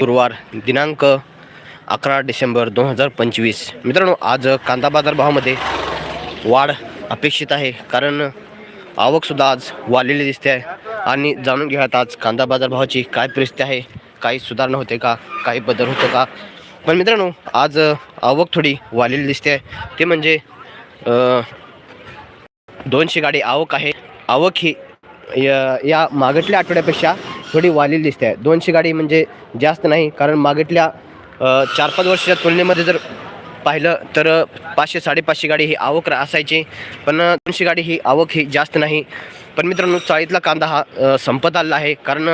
गुरुवार दिनांक अकरा डिसेंबर दोन हजार पंचवीस. मित्रांनो आज कांदा बाजार भावामध्ये वाढ अपेक्षित आहे. कारण आवकसुद्धा आज वाढलेली दिसते आहे. आणि जाणून घ्यात आज कांदा बाजार भावाची काय परिस्थिती आहे? काही सुधारणा होते का? काही बदल होतो का? पण मित्रांनो आज आवक थोडी वाढलेली दिसते आहे. ते म्हणजे दोनशे गाडी आवक आहे. आवक ही या या मागटल्या आठवड्यापेक्षा थोडी वाढलेली दिसते. आहे दोनशे गाडी म्हणजे जास्त नाही कारण मागटल्या चार पाच वर्षाच्या तुलनेमध्ये जर पाहिलं तर पाचशे साडेपाचशे गाडी ही आवक असायची. पण दोनशे गाडी ही आवक ही जास्त नाही. पण मित्रांनो चाळीतला कांदा हा संपत आलेला आहे. कारण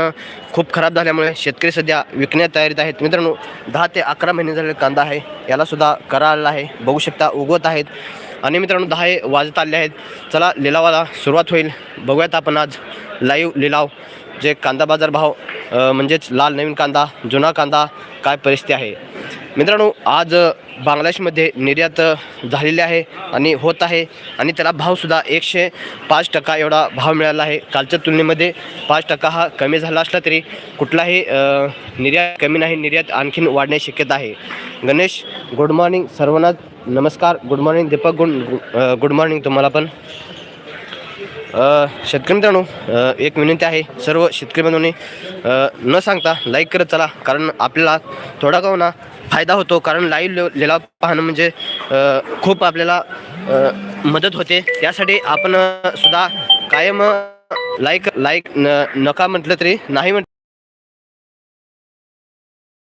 खूप खराब झाल्यामुळे शेतकरी सध्या विकण्यात तयारीत आहेत. मित्रांनो दहा ते अकरा महिने झालेला कांदा आहे. यालासुद्धा करा आलेला आहे. बघू शकता उगवत आहेत. आणि मित्रांनो दहा हे वाजत आले आहेत. चला लिलावाला सुरुवात होईल. बघूयात आपण आज लाईव्ह लिलाव. जे कांदा बाजार भाव म्हणजेच लाल नवीन कांदा जुना कांदा काय परिस्थिती आहे. मित्रांनो आज बांगलादेशमध्ये निर्यात झालेली आहे आणि होत आहे आणि त्याला भावसुद्धा एकशे पाच टक्का एवढा भाव मिळाला आहे. कालच्या तुलनेमध्ये पाच टक्का हा कमी झाला असला तरी कुठलाही निर्यात कमी नाही निर्यात आणखीन वाढण्याची शक्यता आहे. गणेश गुड मॉर्निंग सर्वांना नमस्कार. Good morning Deepak. Good good morning तुम्हाला पण. शेतकरी मित्रांनो एक विनंती आहे. सर्व शेतकरी बांधवांनी न सांगता लाईक करत चला. कारण आपल्याला थोडा का होणार फायदा होतो कारण लाईव्ह लिलाव पाहणं म्हणजे खूप आपल्याला मदत होते. त्यासाठी आपण सुद्धा कायम लाईक लाईक न नका म्हटलं तरी नाही म्हट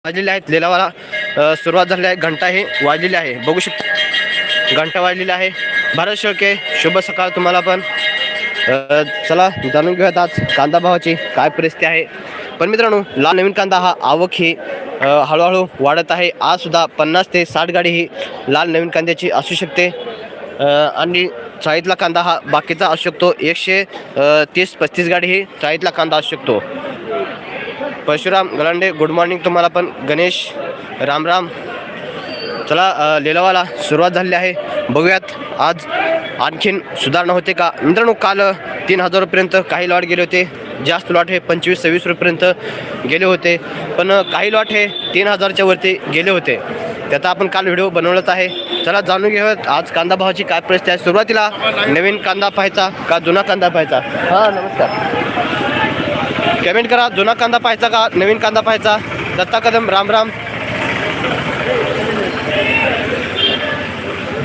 वाजलेले आहेत. लिलावाला सुरुवात झाली आहे. घंटा हे वाजलेली आहे. बघू शकतो घंटा वाजलेली आहे. भारत शेळके शुभ सकाळ तुम्हाला पण. चला जाणून घेऊयात आज कांदा भावाची काय परिस्थिती आहे. पण मित्रांनो लाल नवीन कांदा हा आवक ही हळूहळू वाढत आहे. आज सुद्धा पन्नास ते साठ गाडी ही लाल नवीन कांद्याची असू शकते. आणि चाळीतला कांदा हा बाकीचा असू शकतो. एकशे तीस पस्तीस गाडी ही चाळीतला कांदा असू शकतो. परशुराम गलांडे गुड मॉर्निंग तुम्हाला पण. गणेश रामराम चला लिलावाला सुरुवात झालेली आहे. बघूयात आज आणखीन सुधारणा होते का? मित्रांनो काल तीन हजारपर्यंत काही लॉट गेले होते. जास्त लॉट हे पंचवीस सव्वीस रुपयेपर्यंत गेले होते. पण काही लॉट हे तीन हजारच्या वरती गेले होते. त्याचा आपण काल व्हिडिओ बनवलाच आहे. चला जाणून घेऊयात आज कांदा भावाची काय परिस्थिती आहे. सुरुवातीला नवीन कांदा पाहायचा का जुना कांदा पाहायचा? हां नमस्कार. कमेंट करा जुना कांदा पाहायचा का नवीन कांदा पाहायचा? दत्ता कदम राम राम.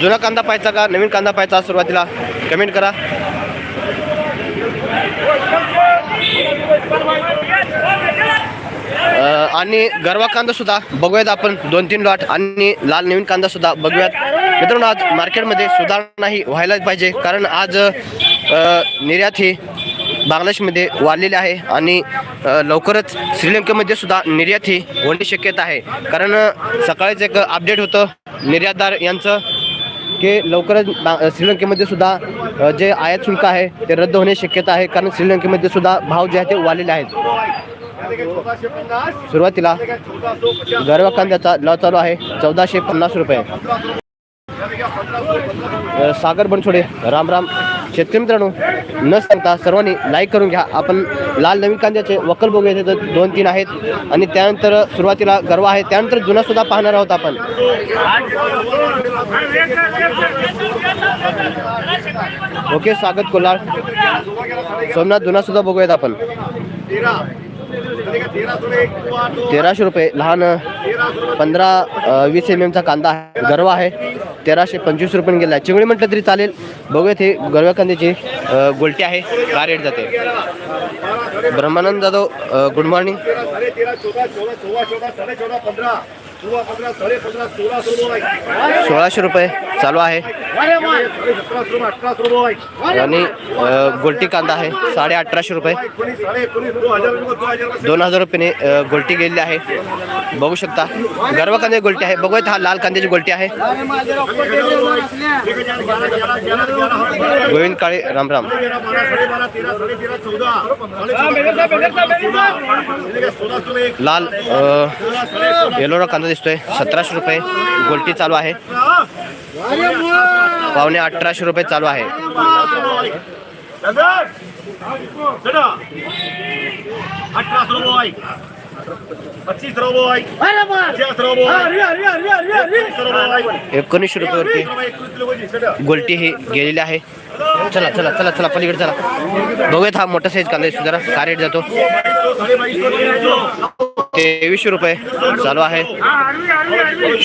जुना कांदा पाहायचा का नवीन कांदा पाहायचा? सुरुवातीला कमेंट करा. आणि गरवा कांदा सुद्धा बघूयात आपण. दोन तीन लॉट आणि लाल नवीन कांदा सुद्धा बघूयात. मित्रांनो आज मार्केटमध्ये सुधारणा ही व्हायलाच पाहिजे. कारण आज निर्यात ही बांगलादेशमध्ये वाढलेली आहे आणि लवकरच श्रीलंकेमध्ये सुद्धा निर्यात ही होण्याची शक्यता आहे. कारण सकाळीच एक अपडेट होतं. निर्यातदार यांचं की लवकरच श्रीलंकेमध्ये सुद्धा जे आयात शुल्क आहे ते रद्द होण्याची शक्यता आहे कारण श्रीलंकेमध्ये सुद्धा भाव जे आहे ते वाढलेले आहेत. सुरुवातीला गरवा कांद्याचा लॉ चालू आहे चौदाशे पन्नास रुपये. सागर बनसोडे राम राम शेतकरी मित्रांनो न सांगता सर्वांनी लाईक करून घ्या. आपण लाल नवीन कांद्याचे वकल बघूया. तर दोन तीन आहेत. आणि त्यानंतर सुरुवातीला गरवा आहे. त्यानंतर जुना सुद्धा पाहणार आहोत आपण. ओके स्वागत कोलार सोमनाथ जुना सुद्धा बघूयात आपण. तेराशे रुपये लहान पंधरा वीस एम एमचा कांदा आहे गरवा आहे. तेराशे पंचवीस रुपये गेला. आहे म्हटलं तरी चालेल. बघूयात हे गरव्या कांद्याची गोलटी आहे. का रेट जाते? ब्रह्मानंद जाधव गुड मॉर्निंग सोळाशे रुपये चालू आहे. आणि गोलटी कांदा आहे साडे अठराशे रुपये. दोन हजार रुपयाने गोलटी गेलेली आहे. बघू शकता. गरवा कांद्याची गोलटी आहे. बघूयात हा लाल कांद्याची गोलटी आहे. गोविंद काळे राम राम. लाल येलोरा कांदा दिसतोय. सतराशे रुपये गोलटी चालू आहे. पावणे अठराशे रुपये चालू आहे. अठराशे रुपये पच्चीस रुपये पचास रुपये एकोणीसशे रुपयावरती. गोल्टी ही गेलेली आहे. चला चला चला चला पलीकडे चला. बघूयात हा मोठा साईज कांदा जरा काय रेट जातो? तेवीसशे रुपये चालू आहे.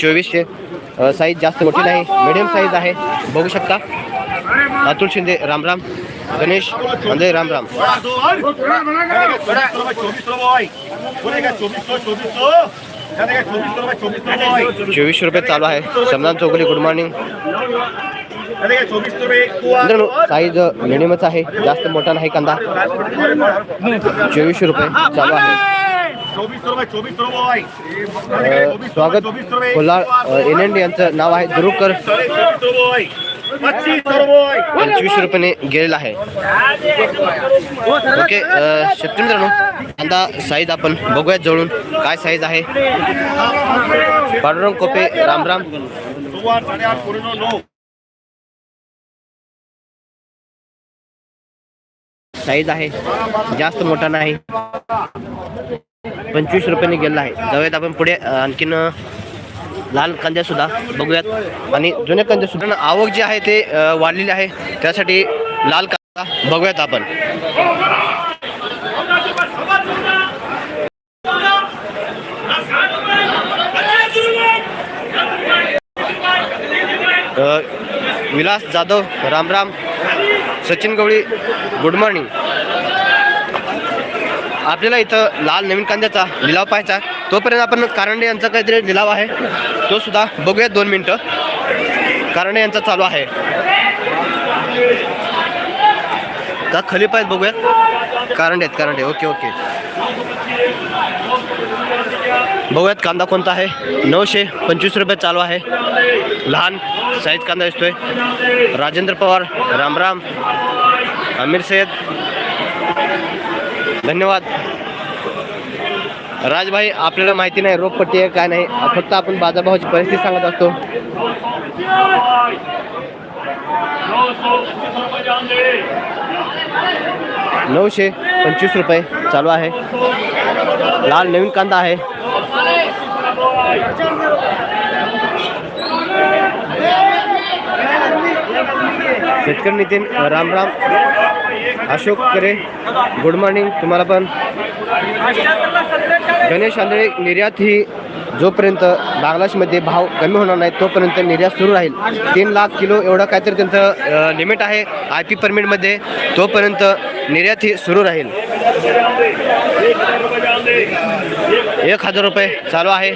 चोवीसशे. साईज जास्त मोठी नाही. मिडियम साईज आहे. बघू शकता. अतुल शिंदे रामराम. गणेश म्हणजे राम राम. चोवीस रुपये चोवीसशे रुपये चालू आहे. समदान चौकली गुड मॉर्निंग मित्रांनो साईज मिनिमच आहे जास्त मोठा नाही कांदा. चोवीसशे रुपये चालू आहे. स्वागत कोल्हार एन एन डी यांचं नाव आहे दुरुकर. पंचवीसशे रुपयाने गेलेला आहे. ओके शेतकरी मित्रांनो कांदा साईज आपण बघूयात जवळून. काय साईज आहे? पांडुरंग कोपे नौ नौ साईज आहे जास्त मोठा नाही. पंचवीस रुपयाने गेलेला आहे. जाऊयात आपण पुढे आणखीन लाल कांद्या सुद्धा बघूयात. आणि जुन्या कांद्या सुद्धा. आवक जी आहे ते वाढलेली आहे. त्यासाठी लाल कांदा बघूयात आपण. विलास जाधव रामराम सचिन गवळी गुड मॉर्निंग. आपल्याला इथं लाल नवीन कांद्याचा लिलाव पाहायचा आहे. तोपर्यंत आपण कारंडे यांचा काहीतरी लिलाव आहे. तो सुद्धा बघूयात दोन मिनटं. कारंडे यांचा चालू आहे. का खलीप आहेत बघूयात. कारंडे आहेत कारंडे. Okay okay. बघूयात कांदा कोणता आहे. नऊशे पंचवीस रुपये चालू आहे. लहान साईज कांदा दिसतोय. राजेंद्र पवार रामराम आमिर सय्यद. धन्यवाद. राजभाई आपल्याला माहिती नाही रोगपट्टी आहे काय नाही. फक्त आपण बाजारभावाची परिस्थिती सांगत असतो. नऊशे पंचवीस रुपये चालू आहे. लाल नवीन कांदा आहे. शेतकरी नितीन राम राम. अशोक करे गुड मॉर्निंग. तुम्हाला पण. गणेश आंधळे निर्यात ही जोपर्यंत बांगलादेशमध्ये भाव कमी होणार नाही तोपर्यंत निर्यात सुरू राहील. तीन लाख किलो एवढं काहीतरी त्यांचं लिमिट आहे आय पी परमिटमध्ये तोपर्यंत निर्यात ही सुरू राहील. एक हजार रुपये चालू आहे.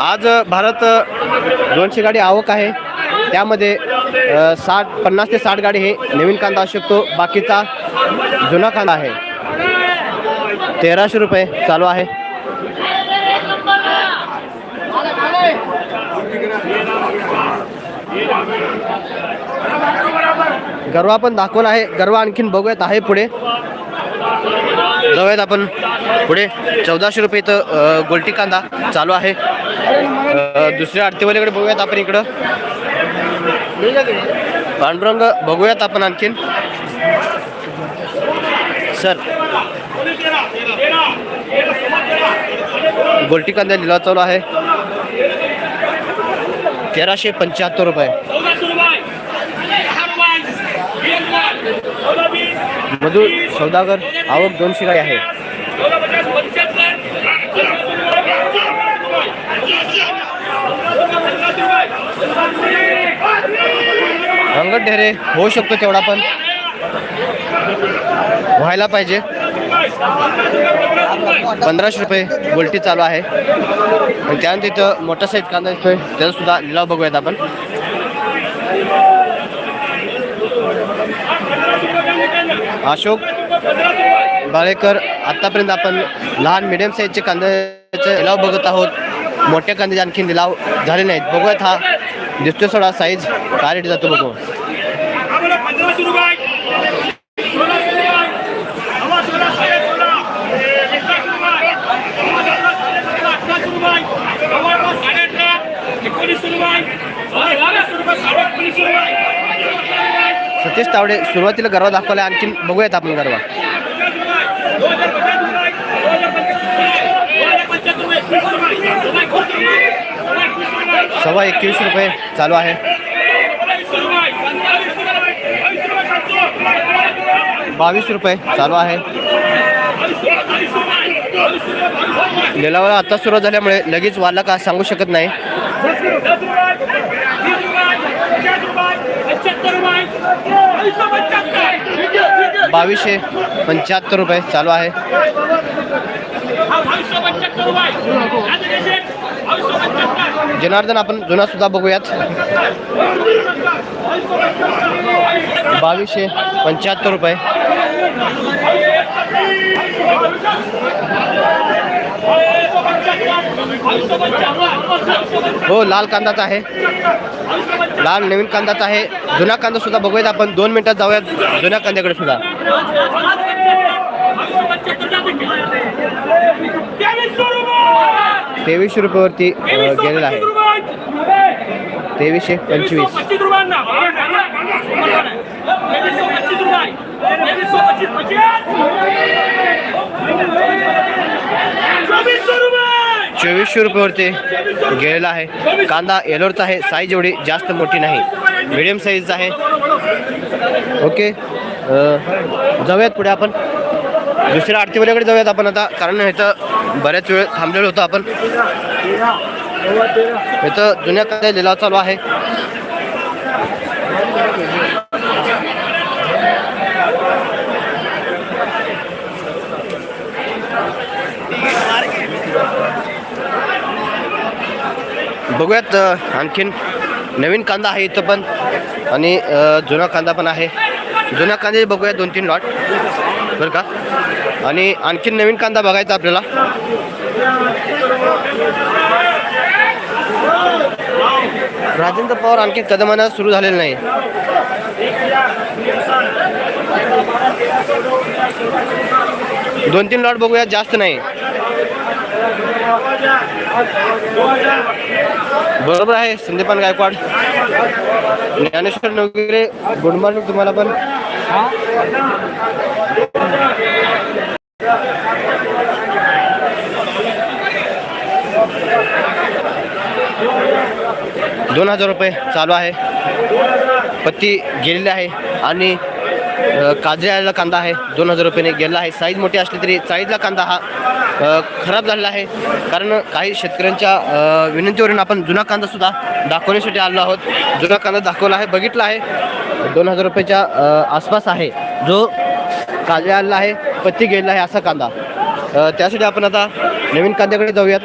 आज भारत दोनशे गाडी आवक आहे. त्यामध्ये साठ पन्नास ते साठ गाडी हे नवीन कांदा असू शकतो. बाकीचा जुना कांदा आहे. तेराशे रुपये चालू आहे. गरवा पण दाखवला आहे. गरवा आणखीन बघूयात आहे पुढे. जाऊयात आपण पुढे. चौदाशे रुपये इथं गोलटी कांदा चालू आहे. दुसऱ्या आरतीवालीकडे बघूयात आपण इकडं. पांडुरंग बघूयात आपण आणखीन. सर गोलटी कांदा लिलाव चालू आहे. तेराशे पंच्याहत्तर रुपये. मधु सौदागर आवक दोनशे काही आहे. रंगत ढेरे होऊ शकतो तेवढा पण. व्हायला पाहिजे. पंधराशे रुपये गोल्टी चालू आहे. आणि त्यानंतर इथं मोठा साईज कांदा दिसतोय. त्याचा सुद्धा लिलाव बघूयात आपण. अशोक बाळेकर आतापर्यंत आपण लहान मिडियम साईजचे कांद्याचे लिलाव बघत आहोत. मोठ्या कांद्याचे आणखी लिलाव झाले नाहीत. बघूयात हा दिसतोय सोडा साईज काय रेट जातो बघू. राजेश तावडे सुरुवातीला गरवा दाखवला आणखी बघूयात आपण गरवा. सव्वा एकवीस रुपये चालू आहे. बावीस रुपये चालू आहे. लिलावाला आता सुरुवात झाल्यामुळे लगेच वाला का सांगू शकत नाही. बावीसशे पंच्याहत्तर रुपये चालू आहे. जनार्दन आपण जुना सुद्धा बघूयात. बावीसशे पंच्याहत्तर रुपये. हो लाल कांदाचा आहे. लाल नवीन कांदाचा आहे. जुना कांदा सुद्धा बघूयात आपण. दोन मिनिटात जाऊयात. जुन्या कांद्याकडे सुद्धा. तेवीसशे रुपयावरती गेलेला आहे. तेवीसशे पंचवीस. चोवीसशे रुपये. चोवीसशे रुपयेवरती गेलेला आहे. कांदा येलोरचा आहे. साईज एवढी जास्त मोठी नाही. मिडियम साईजचा आहे. ओके जाऊयात पुढे आपण. दुसऱ्या आरतीवाल्याकडे जाऊयात आपण आता. कारण इथं बऱ्याच वेळ थांबलेलो होतो आपण. इथं जुन्या कांद्या लिलाव चालू आहे. बघूयात आणखीन नवीन कांदा आहे इथं पण आणि जुना कांदा पण आहे. जुना कांदे बघूया दोन तीन लॉट बरं का? आणि आणखीन नवीन कांदा बघायचा आपल्याला. राजेंद्र पवार आणखी कदमानं सुरू झालेलं नाही. दोन तीन लॉट बघूया जास्त नाही. बरोबर आहे संदीपान गायकवाड. ज्ञानेश्वर वगैरे गुड मॉर्निंग तुम्हाला पण. दोन हजार रुपये चालू आहे. पत्ती गेलेली आहे आणि अ, कांदा आहे दोन हजार रुपयाने गेलेला आहे. साईज मोठी असली तरी चाळीसला कांदा हा खराब झालेला आहे. कारण काही शेतकऱ्यांच्या विनंतीवरून आपण जुना कांदा सुद्धा दाखवण्यासाठी आलो आहोत. जुना कांदा दाखवला आहे बघितला आहे. दोन हजार रुपयाच्या आसपास आहे. जो कांदा आलेला आहे पत्ती गेलेला आहे असा कांदा. त्यासाठी आपण आता नवीन कांद्याकडे जाऊयात.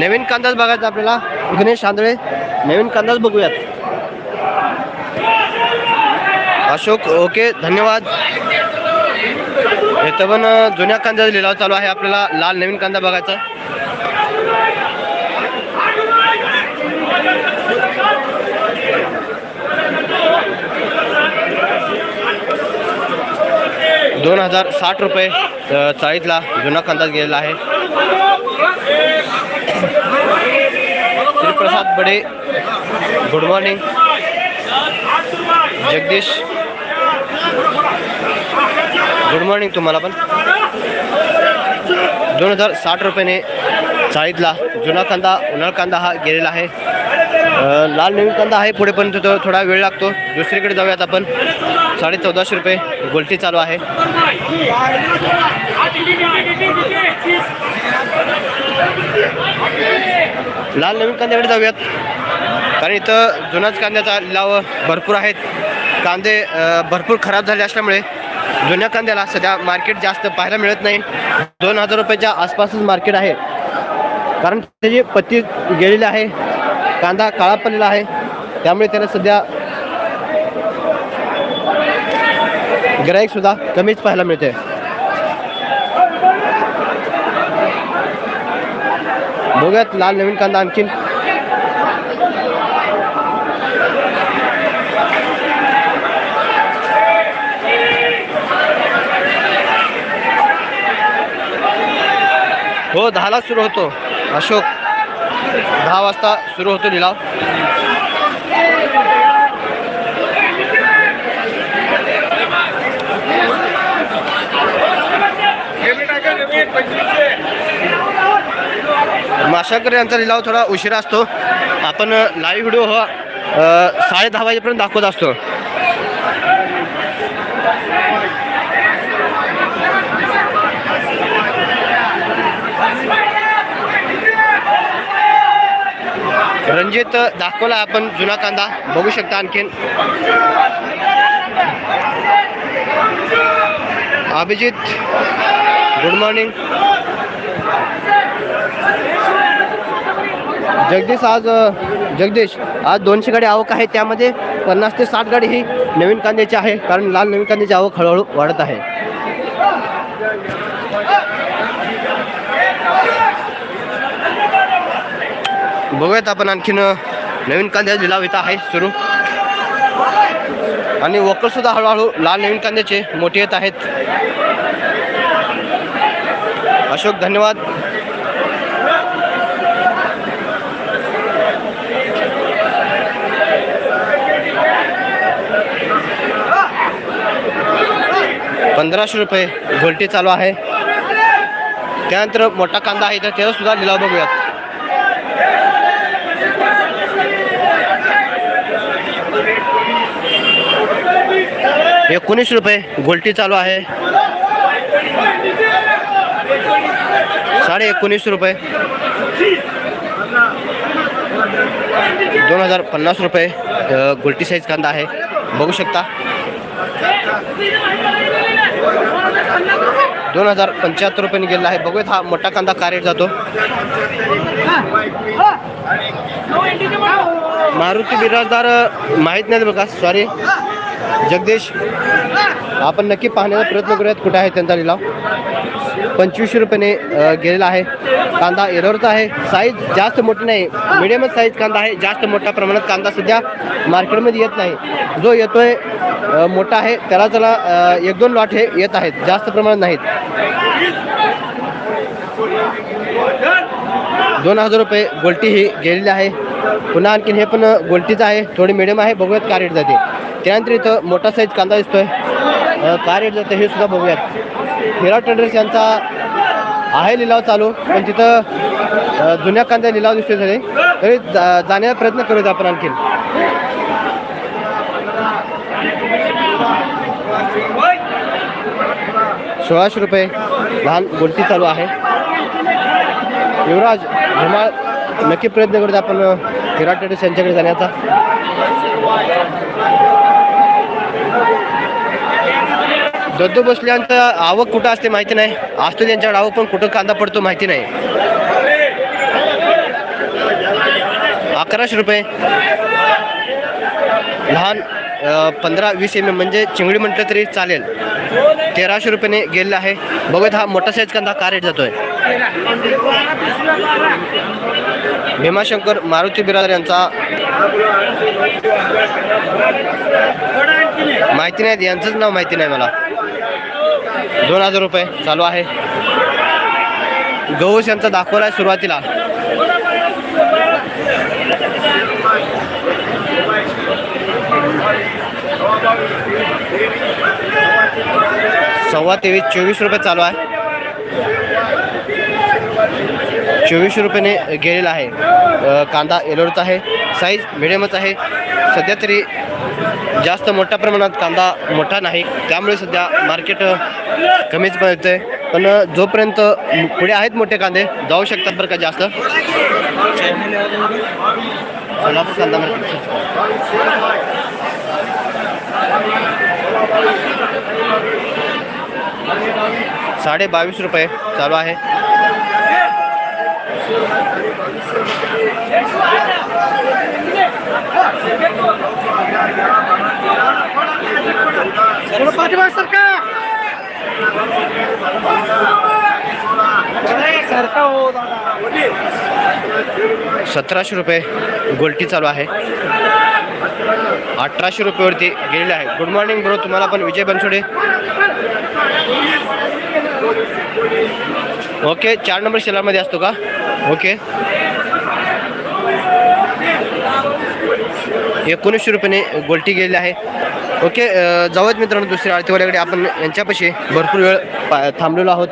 नवीन कांदाच बघायचा आपल्याला. गणेश आंधळे नवीन कांदाच बघूयात. अशोक ओके धन्यवाद. इथं पण जुन्या कांद्याचा लिलाव चालू आहे. आपल्याला लाल नवीन कांदा बघायचा दोन हजार साठ रुपये चाळीसला जुना कांदा गेलेला आहे. Shriprasad Bade good morning. Jagdish good morning तुम्हाला पण. दोन हजार साठ रुपयाने चाळीतला जुना कांदा उन्हाळ कांदा हा गेलेला आहे. लाल नवीन कांदा आहे पुढे पण तो थोडा वेळ लागतो. दुसरीकडे जाऊयात आपण. साडे चौदाशे रुपये गोलटी चालू आहे. लाल नवीन कांद्याकडे जाऊयात. कारण इथं जुनाच कांद्याचा लिलाव भरपूर आहेत. कांदे भरपूर खराब झाले असल्यामुळे जुन्या कांद्याला सध्या मार्केट जास्त पाहायला मिळत नाही. दोन हजार रुपयाच्या आसपासच मार्केट आहे. कारण त्याची पत्ती गेलेली आहे कांदा काळा पडलेला आहे. त्यामुळे त्याला सध्या ग्राहकसुद्धा कमीच पाहायला मिळते बोगत लाल नवीन kan Dankin. हो, दहाला सुरू होतो. अशोक, दहा वाजता सुरू होतो लिलाव. पंचवीसशे माशाकर यांचा लिलाव थोडा उशिरा असतो. आपण लाईव्ह व्हिडिओ हा साडे दहा वाजेपर्यंत दाखवत असतो. रणजित दाखवला आपण जुना कांदा. बघू शकता आणखीन. अभिजित गुड मॉर्निंग जगदीश आज जगदीश आज दोनशे गाडी आवक आहे. त्यामध्ये पन्नास ते साठ गाडी ही नवीन कांद्याची आहे कारण लाल नवीन कांद्याची आवक हळूहळू वाढत आहे. बघूयात आपण आणखीन नवीन कांद्याचा लिलाव इथं आहे सुरू. आणि वकर सुद्धा हळूहळू लाल नवीन कांद्याचे मोठे येत आहेत. अशोक धन्यवाद. पंधराशे रुपये घोलटी चालू आहे. त्यानंतर मोठा कांदा आहे. तर त्याचा सुद्धा लिलाव बघूयात. एकोणीस रुपये गोल्टी चालू आहे. साडे एकोणीस रुपये. दोन हजार पन्नास रुपये गोलटी साईज कांदा आहे. बघू शकता. दोन हजार पंच्याहत्तर रुपयाने गेलेला आहे. बघूयात हा मोठा कांदा का रेट जातो. मारुती बिराजदार माहीत नाही बघा. सॉरी जगदीश आपण नक्की पाहण्याचा प्रयत्न करूयात कुठे आहे त्यांचा लिलाव. पंचवीसशे रुपयाने गेलेला आहे. कांदा एरोरचा आहे. साईज जास्त मोठी नाही. मिडियमच साईज कांदा आहे. जास्त मोठ्या प्रमाणात कांदा सध्या मार्केटमध्ये येत नाही. जो येतोय मोठा आहे त्याला त्याला एक दोन लॉट हे येत आहेत. जास्त प्रमाणात नाहीत. दोन हजार रुपये गोल्टी ही गेलेली आहे. पुन्हा आणखीन हे पण गोल्टीचं आहे. थोडी मिडियम आहे. बघूयात का रेट जाते. त्यानंतर इथं मोठा साईज कांदा दिसतोय. काय का रेट जाते हे सुद्धा बघूयात. हिरा ट्रेडर्स यांचा आहे लिलाव चालू पण तिथं जुन्या कांद्या लिलाव दिसते झाले तरी जा- जाण्याचा प्रयत्न करूयात आपण आणखीन. सोळाशे रुपये लहान गोल्टी चालू आहे. युवराज धुमाळ नक्की प्रयत्न करूया आपण हिरा ट्रेडर्स यांच्याकडे जाण्याचा. दद्दू बसल्यांचं आवक कुठं असते माहिती नाही. असतो त्यांच्याकडे आवक पण कुठं कांदा पडतो माहिती नाही. अकराशे रुपये. लहान पंधरा वीस एम एम म्हणजे चिंगडी म्हटलं तरी चालेल. तेराशे रुपयाने गेलेला आहे. बघूयात हा मोठा साईज कांदा का रेट जातोय. भीमाशंकर मारुती बिरादर यांचा माहिती नाही यांचंच नाव माहिती नाही मला. दोन हजार रुपये चालू आहे. गौस यांचा दाखवला आहे सुरुवातीला. सव्वा तेवीस चोवीस रुपये चालू आहे. चोवीस रुपयाने गेलेला आहे. कांदा एलोरचा आहे. साईज मिडियमच आहे. सध्या तरी जास्त मोठ्या प्रमाणात कांदा मोठा नाही. त्यामुळे सध्या मार्केट कमीच पडते. पण जोपर्यंत पुढे आहेत मोठे कांदे जाऊ शकतात बरं का जास्त? सोलापूर कांदा मार्केट. साडे बावीस रुपये चालू आहे. सरकार सरका सरका हो दादा सतराशे रुपये गोल्टी चालू आहे. अठराशे रुपयेवरती गेलेले आहे. गुड मॉर्निंग ब्रो तुम्हाला पण विजय बनसोडे. ओके चार नंबर शेलारमध्ये असतो का? ओके एकोणीसशे रुपयाने गोल्टी गेलेली आहे. ओके जाऊयात मित्रांनो दुसऱ्या आरतीवाल्याकडे. आपण यांच्यापाशी भरपूर वेळ पा थांबलेलो आहोत.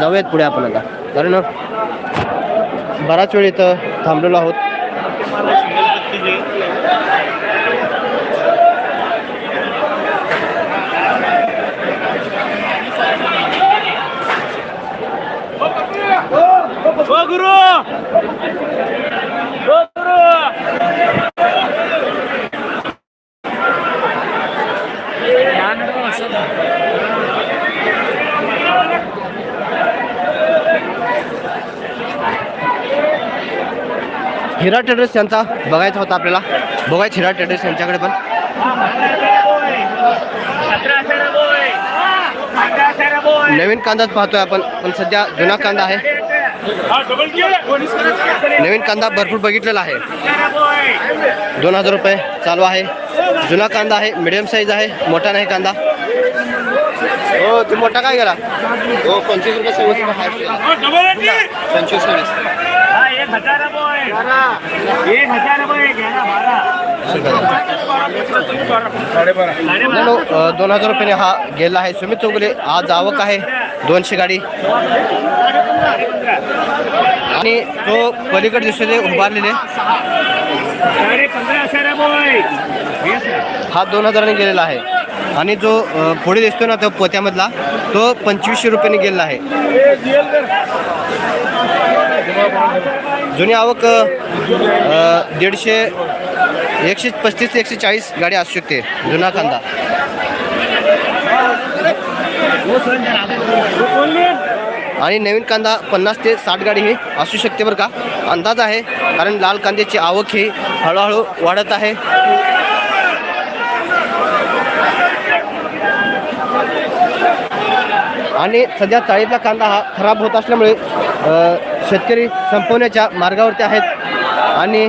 जाऊयात पुढे आपण आता. कारण बराच वेळ इथं थांबलेलो आहोत हो गुरु हो गुरु हिरा ट्रेडर्स यांचा बघायचा होता आपल्याला. बघायचं हिरा ट्रेडर्स यांच्याकडे पण. नवीन कांदाच पाहतोय आपण पण सध्या जुना कांदा आहे. नवीन कांदा भरपूर बघितलेला आहे. दोन हजार रुपये चालू आहे. जुना कांदा आहे मिडियम साईज आहे मोठा नाही कांदा. हो ते मोठा काय गेला? हो पंचवीस रुपये पंचवीस हा एक हजार एक घ्या बारा अ, दोन हजार रुपयाने हा गेला आहे. सुमित चौगुले आज आवक आहे. दोनशे गाडी. आणि तो पलीकडे दिसतो ते उभारलेले हा दोन हजाराने गेलेला आहे. आणि जो पुढे दिसतो ना तो पोत्यामधला तो पंचवीसशे रुपयाने गेलेला आहे. जुनी आवक दीडशे एकशे पस्तीस ते एकशे चाळीस गाडी असू शकते. जुना कांदा आणि नवीन कांदा पन्नास ते साठ गाडी ही असू शकते बरं का. अंदाज आहे कारण लाल कांद्याची आवक ही हळूहळू वाढत आहे. आणि सध्या चाळीतला कांदा हा खराब होत असल्यामुळे शेतकरी संपवण्याच्या मार्गावरती आहेत. आणि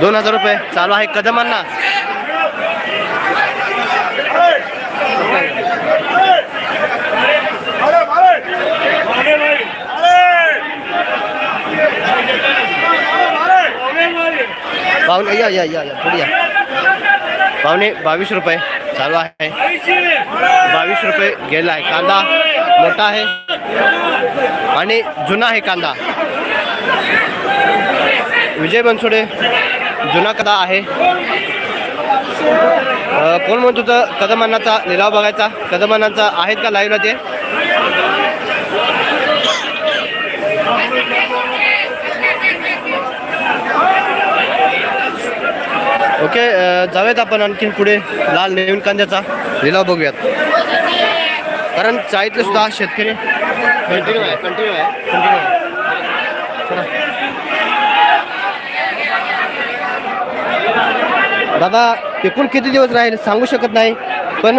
दोन हजार रुपये चालू आहे कदमांना. पाहुणे या या या या पुढे या. पाहुणे बावीस रुपये चालू आहे. बावीस रुपये गेला आहे. कांदा मोठा आहे. आणि जुना आहे कांदा. विजय बनसोडे जुना कदा आहे. कोण म्हणत होतं कदमांनाचा लिलाव बघायचा. कदमांनाचा आहेत का लाईव्हला ते? ओके जाऊयात आपण आणखीन पुढे लाल नवीन कांद्याचा. लिलाव बघूयात. कारण चाळीतले सुद्धा शेतकरी कंटिन्यू आहे कंटिन्यू आहे कंटिन्यू आहे दादा एकूण किती दिवस राहील सांगू शकत नाही पण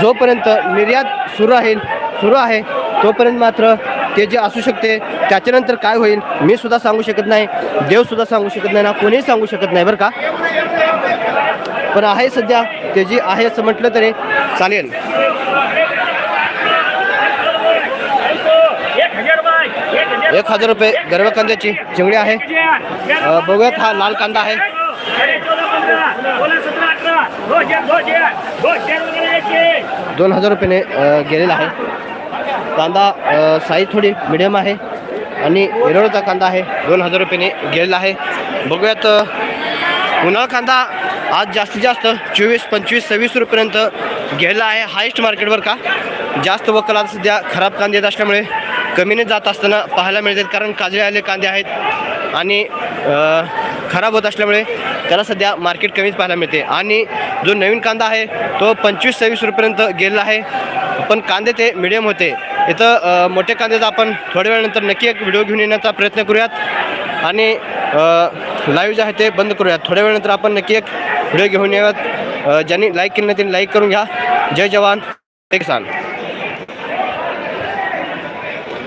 जोपर्यंत निर्यात सुरू राहील सुरू आहे तोपर्यंत मात्र ते जे असू शकते त्याच्यानंतर काय होईल मी सुद्धा सांगू शकत नाही देव सुद्धा सांगू शकत नाही ना कोणीही सांगू शकत नाही बरं का? पण आहे सध्या ते जी आहे असं म्हटलं तरी चालेल एक हजार बाय एक हजार रुपये गर्व कांद्याची चिंगडी आहे. बघूयात हा लाल कांदा आहे. दोन हजार रुपयाने गेलेला आहे. कांदा साईज थोडी मिडियम आहे आणि येरोळचा कांदा आहे. दोन हजार रुपयाने गेलेला आहे. बघूयात उन्हाळा कांदा आज जास्तीत जास्त चोवीस पंचवीस सव्वीस रुपयेपर्यंत गेलेला आहे. हायेस्ट मार्केटवर का? जास्त वकल आज सध्या खराब कांदे येत असल्यामुळे कमीने जात असताना पाहायला मिळतात कारण काजळे आले कांदे आहेत. आणि खराब होत असल्यामुळे त्याला सध्या मार्केट कमीच पाहायला मिळते. आणि जो नवीन कांदा आहे तो पंचवीस सव्वीस रुपयेपर्यंत गेलेला आहे. पण कांदे ते मिडियम होते. इथं मोठे कांद्याचा आपण थोड्या वेळानंतर नक्की एक व्हिडिओ घेऊन येण्याचा प्रयत्न करूयात. आणि लाईव्ह जे आहे ते बंद करूयात. थोड्या वेळानंतर आपण नक्की एक व्हिडिओ घेऊन येऊयात. ज्यांनी लाईक केलं नाही त्यांनी लाईक करून घ्या. जय जवान. जय किसान.